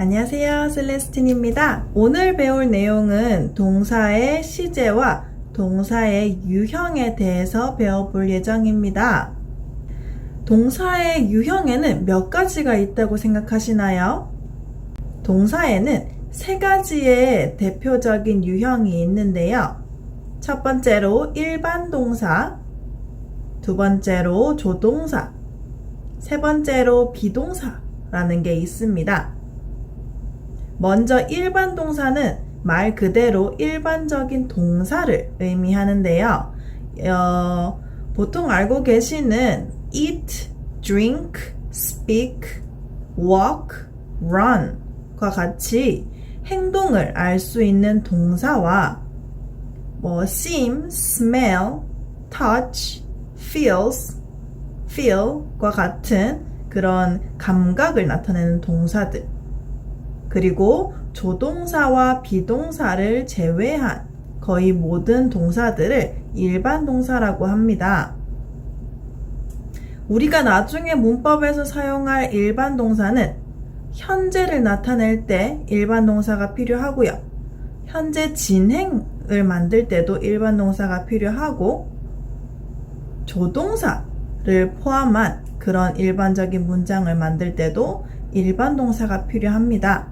안녕하세요. 셀레스틴입니다. 오늘 배울 내용은 동사의 시제와 동사의 유형에 대해서 배워볼 예정입니다. 동사의 유형에는 몇 가지가 있다고 생각하시나요? 동사에는 세 가지의 대표적인 유형이 있는데요. 첫 번째로 일반 동사, 두 번째로 조동사, 세 번째로 비동사라는 게 있습니다. 먼저 일반 동사는 말 그대로 일반적인 동사를 의미하는데요. 어, 보통 알고 계시는 eat, drink, speak, walk, run 과 같이 행동을 알 수 있는 동사와 뭐 seem, smell, touch, feels, feel과 같은 그런 감각을 나타내는 동사들 그리고 조동사와 비동사를 제외한 거의 모든 동사들을 일반 동사라고 합니다. 우리가 나중에 문법에서 사용할 일반 동사는 현재를 나타낼 때 일반 동사가 필요하고요. 현재 진행을 만들 때도 일반 동사가 필요하고 조동사를 포함한 그런 일반적인 문장을 만들 때도 일반 동사가 필요합니다.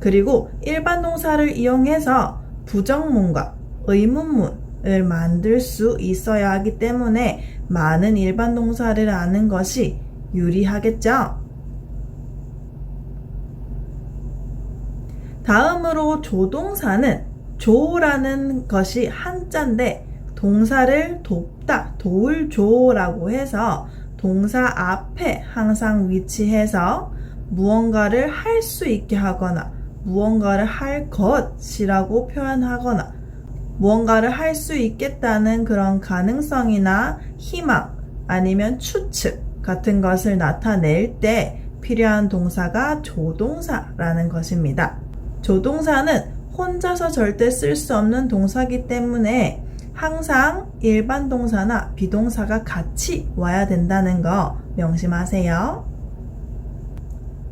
그리고 일반 동사를 이용해서 부정문과 의문문을 만들 수 있어야 하기 때문에 많은 일반 동사를 아는 것이 유리하겠죠? 다음으로 조동사는 조라는 것이 한자인데 동사를 돕다, 도울 조라고 해서 동사 앞에 항상 위치해서 무언가를 할 수 있게 하거나 무언가를 할 것이라고 표현하거나 무언가를 할 수 있겠다는 그런 가능성이나 희망 아니면 추측 같은 것을 나타낼 때 필요한 동사가 조동사라는 것입니다. 조동사는 혼자서 절대 쓸 수 없는 동사기 때문에 항상 일반 동사나 비동사가 같이 와야 된다는 거 명심하세요.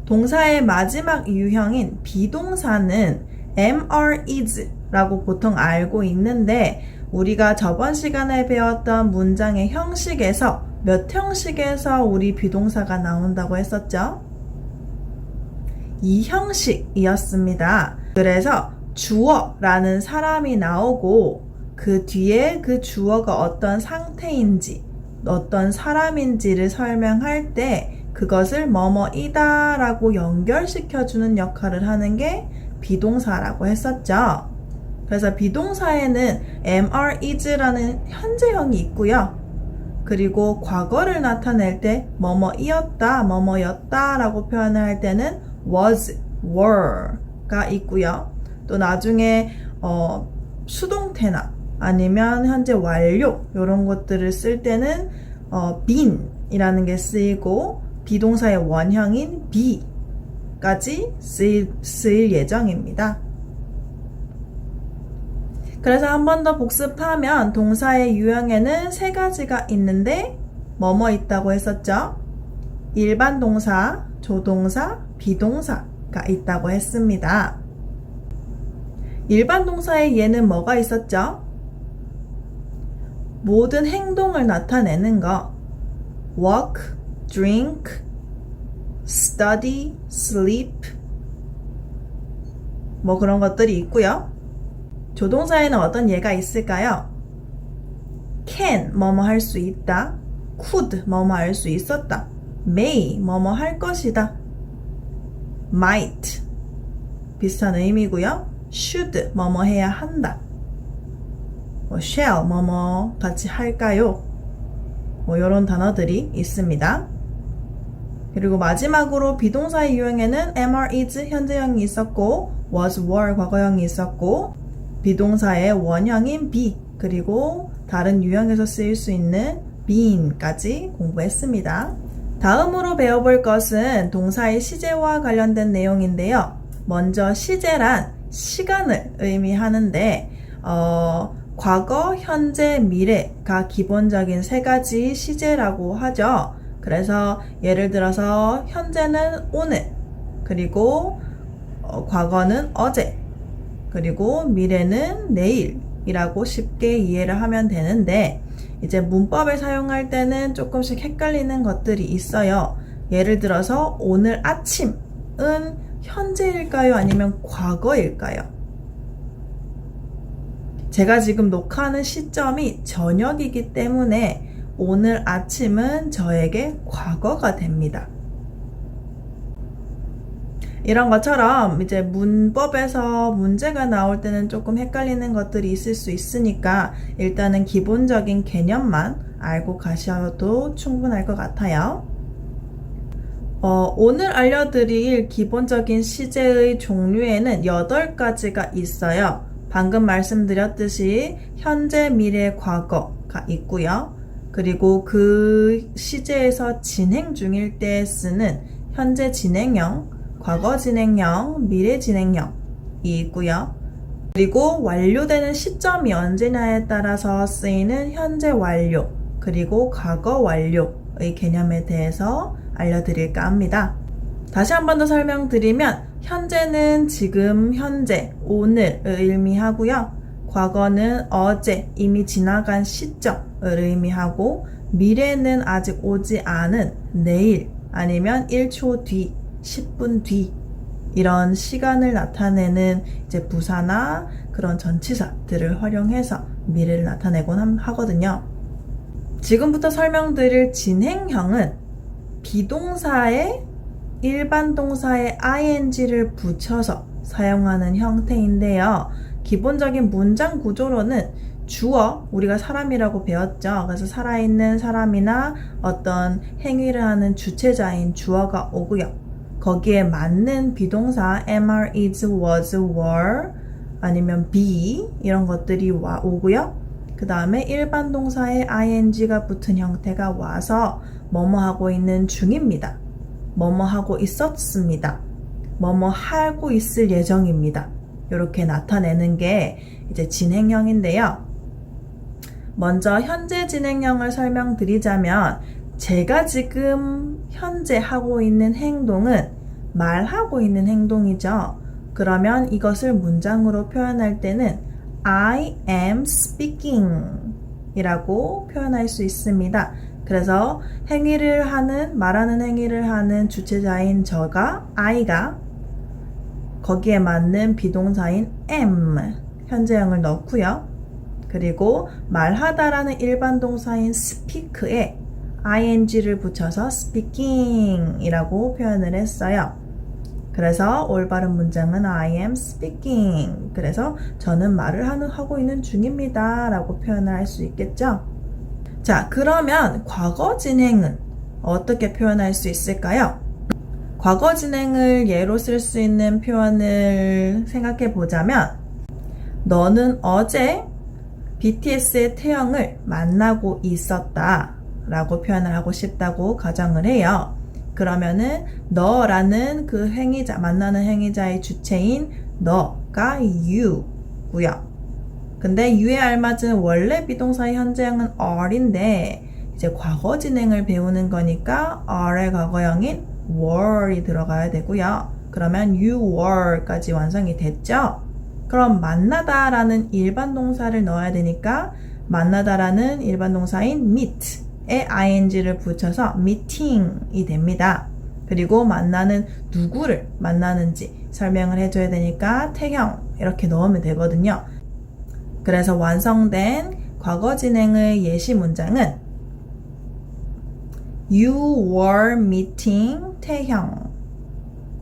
동사의 마지막 유형인 비동사는 MR is 라고 보통 알고 있는데 우리가 저번 시간에 배웠던 문장의 형식에서 몇 형식에서 우리 비동사가 나온다고 했었죠? 이 형식이었습니다. 그래서 주어라는 사람이 나오고 그 뒤에 그 주어가 어떤 상태인지 어떤 사람인지를 설명할 때 그것을 뭐뭐이다 라고 연결시켜주는 역할을 하는 게 비동사라고 했었죠. 그래서 비동사에는 MR is라는 현재형이 있고요. 그리고 과거를 나타낼 때 뭐뭐이었다, 뭐뭐였다 라고 표현을 할 때는 was, were가 있고요. 또 나중에 어, 수동태나 아니면 현재 완료 이런 것들을 쓸 때는 어, been이라는 게 쓰이고 비동사의 원형인 be까지 쓰일, 쓰일 예정입니다. 그래서 한 번 더 복습하면 동사의 유형에는 세 가지가 있는데 뭐뭐 있다고 했었죠? 일반 동사, 조동사, 비동사가 있다고 했습니다. 일반 동사의 예는 뭐가 있었죠? 모든 행동을 나타내는 거. walk, drink, study, sleep. 뭐 그런 것들이 있고요. 조동사에는 어떤 예가 있을까요? can 뭐뭐 할 수 있다. could 뭐뭐 할 수 있었다. may 뭐뭐 할 것이다. might 비슷한 의미고요. should 뭐뭐 해야 한다. 뭐 shall 뭐뭐 같이 할까요? 뭐 이런 단어들이 있습니다. 그리고 마지막으로 비동사의 유형에는 MR is 현재형이 있었고 was were 과거형이 있었고 비동사의 원형인 be 그리고 다른 유형에서 쓰일 수 있는 been까지 공부했습니다. 다음으로 배워볼 것은 동사의 시제와 관련된 내용인데요. 먼저 시제란 시간을 의미하는데 어, 과거, 현재, 미래가 기본적인 세 가지 시제라고 하죠. 그래서 예를 들어서 현재는 오늘, 그리고 어, 과거는 어제, 그리고 미래는 내일이라고 쉽게 이해를 하면 되는데, 이제 문법을 사용할 때는 조금씩 헷갈리는 것들이 있어요. 예를 들어서 오늘 아침은 현재일까요? 아니면 과거일까요? 제가 지금 녹화하는 시점이 저녁이기 때문에 오늘 아침은 저에게 과거가 됩니다. 이런 것처럼 이제 문법에서 문제가 나올 때는 조금 헷갈리는 것들이 있을 수 있으니까 일단은 기본적인 개념만 알고 가셔도 충분할 것 같아요. 어, 오늘 알려드릴 기본적인 시제의 종류에는 8가지가 있어요. 방금 말씀드렸듯이 현재, 미래, 과거가 있고요. 그리고 그 시제에서 진행 중일 때 쓰는 현재 진행형, 과거 진행형, 미래 진행형이 있고요. 그리고 완료되는 시점이 언제냐에 따라서 쓰이는 현재 완료, 그리고 과거 완료의 개념에 대해서 알려드릴까 합니다. 다시 한 번 더 설명드리면, 현재는 지금, 현재, 오늘을 의미하고요. 과거는 어제, 이미 지나간 시점을 의미하고, 미래는 아직 오지 않은 내일, 아니면 1초 뒤, 10분 뒤, 이런 시간을 나타내는 이제 부사나 그런 전치사들을 활용해서 미래를 나타내곤 하거든요. 지금부터 설명드릴 진행형은 비동사에 일반 동사에 ing를 붙여서 사용하는 형태인데요. 기본적인 문장 구조로는 주어, 우리가 사람이라고 배웠죠. 그래서 살아있는 사람이나 어떤 행위를 하는 주체자인 주어가 오고요. 거기에 맞는 비동사 am, is, was, were 아니면 be 이런 것들이 와 오고요. 그 다음에 일반 동사에 ing가 붙은 형태가 와서 뭐뭐 하고 있는 중입니다. 뭐뭐 하고 있었습니다. 뭐뭐 하고 있을 예정입니다. 이렇게 나타내는 게 이제 진행형인데요. 먼저 현재 진행형을 설명드리자면 제가 지금 현재 하고 있는 행동은 말하고 있는 행동이죠. 그러면 이것을 문장으로 표현할 때는 I am speaking 이라고 표현할 수 있습니다. 그래서 행위를 하는, 말하는 행위를 하는 주체자인 저가, I가 거기에 맞는 비동사인 am, 현재형을 넣고요. 그리고 말하다라는 일반 동사인 speak에 ing를 붙여서 speaking 이라고 표현을 했어요. 그래서 올바른 문장은 I am speaking. 그래서 저는 말을 하는, 하고 있는 중입니다. 라고 표현을 할 수 있겠죠? 자, 그러면 과거 진행은 어떻게 표현할 수 있을까요? 과거 진행을 예로 쓸 수 있는 표현을 생각해 보자면, 너는 어제 BTS의 태영을 만나고 있었다. 라고 표현을 하고 싶다고 가정을 해요. 그러면은 너라는 그 행위자 만나는 행위자의 주체인 너가 you고요. 근데 you에 알맞은 원래 비동사의 현재형은 are인데 이제 과거 진행을 배우는 거니까 are의 과거형인 were이 들어가야 되고요. 그러면 you were까지 완성이 됐죠? 그럼 만나다라는 일반 동사를 넣어야 되니까 만나다라는 일반 동사인 meet 에 ing를 붙여서 meeting이 됩니다. 그리고 만나는 누구를 만나는지 설명을 해줘야 되니까 태형 이렇게 넣으면 되거든요. 그래서 완성된 과거 진행의 예시 문장은 You were meeting 태형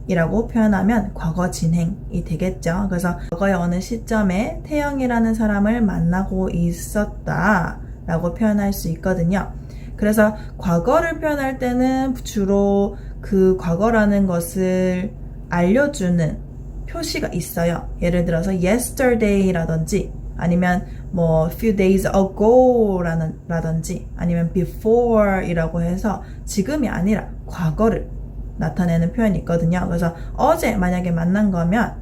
이라고 표현하면 과거 진행이 되겠죠. 그래서 과거의 어느 시점에 태형이라는 사람을 만나고 있었다 라고 표현할 수 있거든요. 그래서 과거를 표현할 때는 주로 그 과거라는 것을 알려주는 표시가 있어요. 예를 들어서 yesterday라든지 아니면 뭐 few days ago라는 라든지 아니면 before이라고 해서 지금이 아니라 과거를 나타내는 표현이 있거든요. 그래서 어제 만약에 만난 거면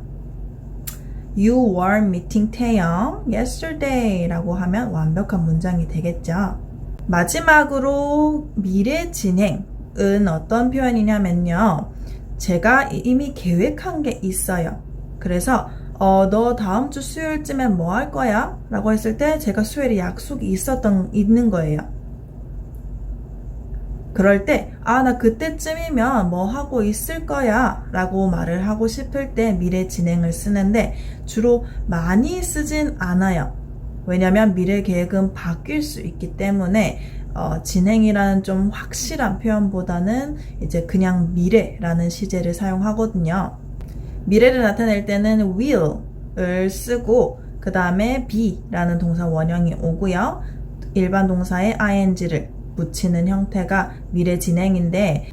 You were meeting 태영 yesterday라고 하면 완벽한 문장이 되겠죠. 마지막으로 미래 진행은 어떤 표현이냐면요. 제가 이미 계획한 게 있어요. 그래서 어, 너 다음 주 수요일쯤에 뭐할 거야? 라고 했을 때 제가 수요일에 약속이 있었던, 있는 거예요. 그럴 때, 아, 나 그때쯤이면 뭐 하고 있을 거야. 라고 말을 하고 싶을 때 미래 진행을 쓰는데 주로 많이 쓰진 않아요. 왜냐면 미래 계획은 바뀔 수 있기 때문에 어, 진행이라는 좀 확실한 표현보다는 이제 그냥 미래라는 시제를 사용하거든요. 미래를 나타낼 때는 will을 쓰고 그 다음에 be라는 동사 원형이 오고요. 일반 동사에 ing를 붙이는 형태가 미래 진행인데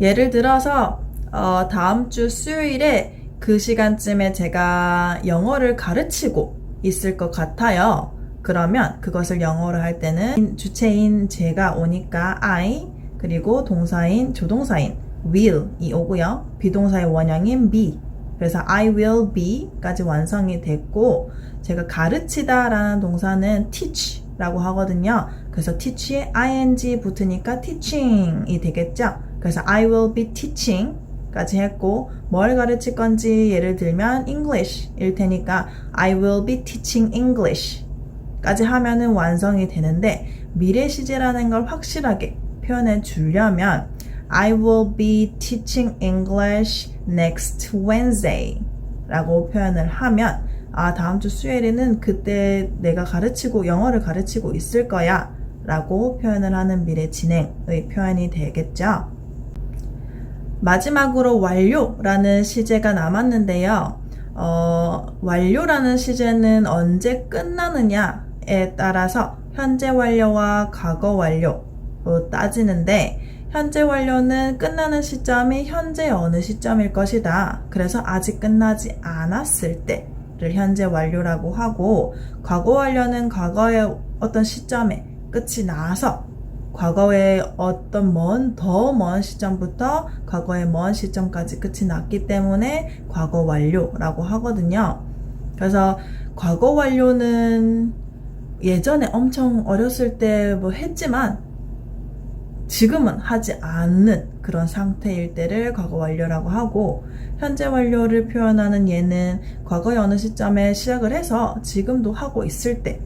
예를 들어서 어, 다음 주 수요일에 그 시간쯤에 제가 영어를 가르치고 있을 것 같아요. 그러면 그것을 영어로 할 때는 주체인 제가 오니까 I 그리고 동사인 조동사인 will이 오고요. 비동사의 원형인 be. 그래서 I will be까지 완성이 됐고 제가 가르치다 라는 동사는 teach 라고 하거든요. 그래서 teach에 ing 붙으니까 teaching이 되겠죠. 그래서 I will be teaching 까지 했고 뭘 가르칠 건지 예를 들면 English 일 테니까 I will be teaching English 까지 하면은 완성이 되는데 미래 시제라는 걸 확실하게 표현해 주려면 I will be teaching English next Wednesday 라고 표현을 하면 아 다음 주 수요일에는 그때 내가 가르치고 영어를 가르치고 있을 거야 라고 표현을 하는 미래 진행의 표현이 되겠죠. 마지막으로 완료라는 시제가 남았는데요. 어, 완료라는 시제는 언제 끝나느냐에 따라서 현재 완료와 과거 완료로 따지는데 현재 완료는 끝나는 시점이 현재 어느 시점일 것이다. 그래서 아직 끝나지 않았을 때 를 현재 완료라고 하고 과거 완료는 과거의 어떤 시점에 끝이 나서 과거의 어떤 먼, 더먼 시점부터 과거의 먼 시점까지 끝이 났기 때문에 과거 완료라고 하거든요. 그래서 과거 완료는 예전에 엄청 어렸을 때 뭐 했지만 지금은 하지 않는 그런 상태일 때를 과거 완료라고 하고 현재 완료를 표현하는 예는 과거의 어느 시점에 시작을 해서 지금도 하고 있을 때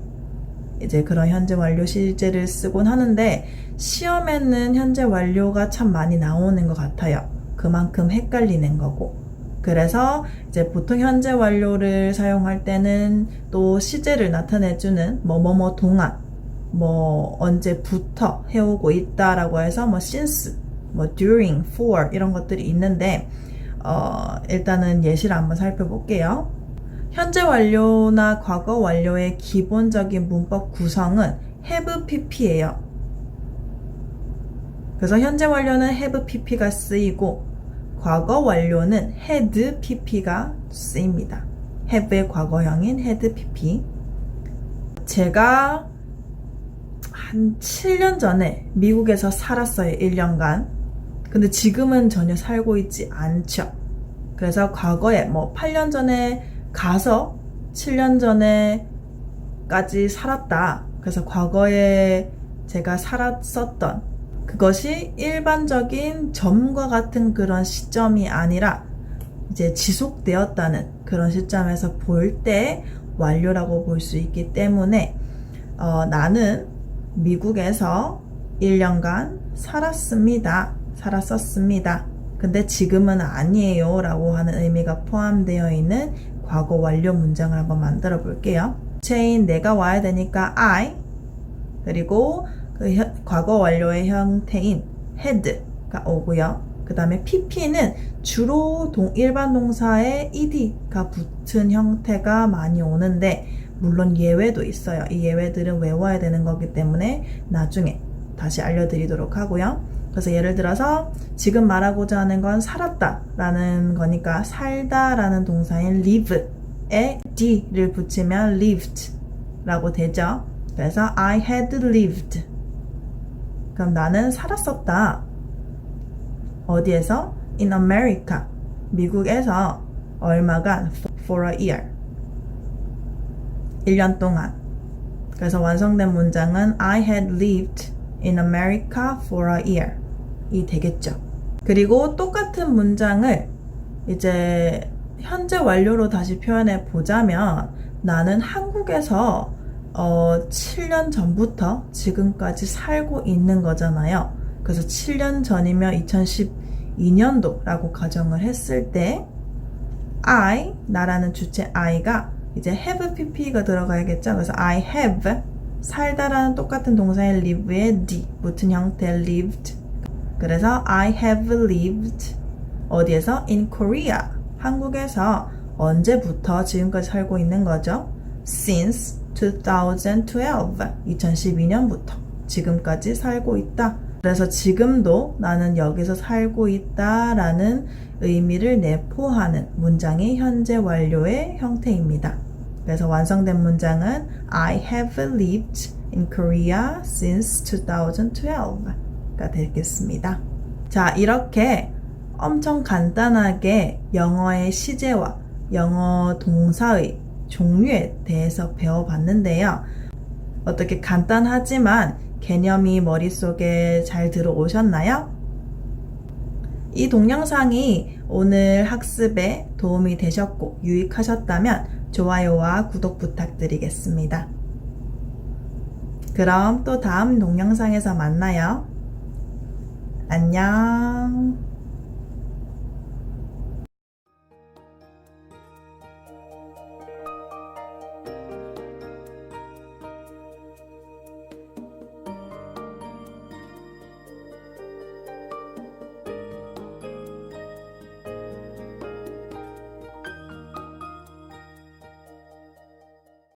이제 그런 현재 완료 시제를 쓰곤 하는데 시험에는 현재 완료가 참 많이 나오는 것 같아요. 그만큼 헷갈리는 거고. 그래서 이제 보통 현재 완료를 사용할 때는 또 시제를 나타내주는 뭐뭐뭐 동안 뭐 언제부터 해오고 있다라고 해서 뭐 since, 뭐 during, for 이런 것들이 있는데 어 일단은 예시를 한번 살펴볼게요. 현재 완료나 과거 완료의 기본적인 문법 구성은 have pp예요. 그래서 현재 완료는 have pp가 쓰이고 과거 완료는 had pp가 쓰입니다. have의 과거형인 had pp. 제가 한 7년 전에 미국에서 살았어요. 1년간. 근데 지금은 전혀 살고 있지 않죠. 그래서 과거에 뭐 8년 전에 가서 7년 전에까지 살았다. 그래서 과거에 제가 살았었던 그것이 일반적인 점과 같은 그런 시점이 아니라 이제 지속되었다는 그런 시점에서 볼 때 완료라고 볼 수 있기 때문에 어, 나는 미국에서 1년간 살았습니다. 살았었습니다. 근데 지금은 아니에요 라고 하는 의미가 포함되어 있는 과거 완료 문장을 한번 만들어 볼게요. 체인 내가 와야 되니까 I 그리고 그 현, 과거 완료의 형태인 had가 오고요. 그 다음에 pp는 주로 동, 일반 동사에 ed가 붙은 형태가 많이 오는데 물론 예외도 있어요. 이 예외들은 외워야 되는 거기 때문에 나중에 다시 알려드리도록 하고요. 그래서 예를 들어서 지금 말하고자 하는 건 살았다 라는 거니까 살다 라는 동사인 live에 d를 붙이면 lived 라고 되죠. 그래서 I had lived. 그럼 나는 살았었다. 어디에서? In America. 미국에서 얼마간? For a year. 1년 동안. 그래서 완성된 문장은 I had lived in America for a year. 이 되겠죠. 그리고 똑같은 문장을 이제 현재 완료로 다시 표현해 보자면 나는 한국에서 어, 7년 전부터 지금까지 살고 있는 거잖아요. 그래서 7년 전이면 2012년도라고 가정을 했을 때 I, 나라는 주체 I가 이제 have pp가 들어가야겠죠. 그래서 I have 살다라는 똑같은 동사의 live에 d 붙은 형태 lived. 그래서 I have lived 어디에서? in Korea. 한국에서 언제부터 지금까지 살고 있는 거죠? since 2012. 2012년부터 지금까지 살고 있다. 그래서 지금도 나는 여기서 살고 있다라는 의미를 내포하는 문장의 현재 완료의 형태입니다. 그래서 완성된 문장은 I have lived in Korea since 2012가 되겠습니다. 자, 이렇게 엄청 간단하게 영어의 시제와 영어 동사의 종류에 대해서 배워봤는데요. 어떻게 간단하지만 개념이 머릿속에 잘 들어오셨나요? 이 동영상이 오늘 학습에 도움이 되셨고 유익하셨다면 좋아요와 구독 부탁드리겠습니다. 그럼 또 다음 동영상에서 만나요. 안녕.